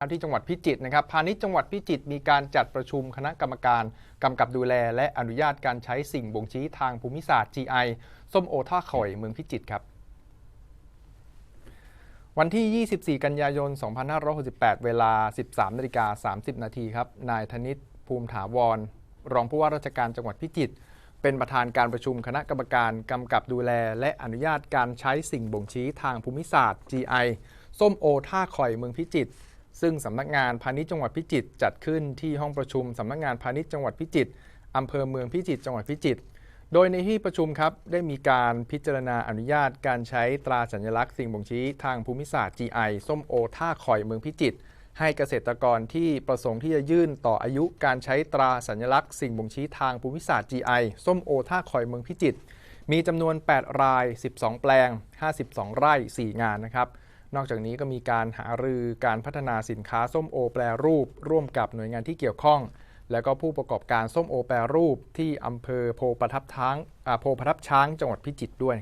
ครับที่จังหวัดพิจิตรนะครับพาณิชย์จังหวัดพิจิตรมีการจัดประชุมคณะกรรมการกำกับดูแล และอนุญาตการใช้สิ่งบ่งชี้ทางภูมิศาสตร์ GI ส้มโอท่าข่อยเมืองพิจิตรครับ วันที่ 24 กันยายน 2568 เวลา 13นาฬิกา30 นาทีครับ นายธนิตภูมิถาวร รองผู้ว่าราชการจังหวัดพิจิตรเป็นประธานการประชุมคณะกรรมการกำกับดูแล และอนุญาตการใช้สิ่งบ่งชี้ทางภูมิศาสตร์ GI ส้มโอท่าข่อยเมืองพิจิตร ซึ่งสำนักงานพาณิชย์จังหวัดพิจิตรจัดขึ้นที่ห้องประชุมสำนักงานพาณิชย์จังหวัดพิจิตรอำเภอเมืองพิจิตรจังหวัดพิจิตรโดยในที่ประชุมครับได้มีการพิจารณาอนุญาตการใช้ตราสัญลักษณ์สิ่งบ่งชี้ทางภูมิศาสตร์ GI ส้มโอท่าข่อยเมืองพิจิตรให้เกษตรกรที่ประสงค์ที่จะยื่นต่ออายุการใช้ตราสัญลักษณ์สิ่งบ่งชี้ทางภูมิศาสตร์ GI ส้มโอท่าข่อยเมืองพิจิตรมีจำนวน 8 ราย 12 แปลง 52 ไร่ 4 งานนะครับ นอกจากนี้ก็มีการหารือการพัฒนาสินค้าส้มโอแปรรูป ร่วมกับหน่วยงานที่เกี่ยวข้อง และก็ผู้ประกอบการส้มโอแปรรูปที่อำเภอโพประทับช้างโพประทับช้างจังหวัดพิจิตรด้วย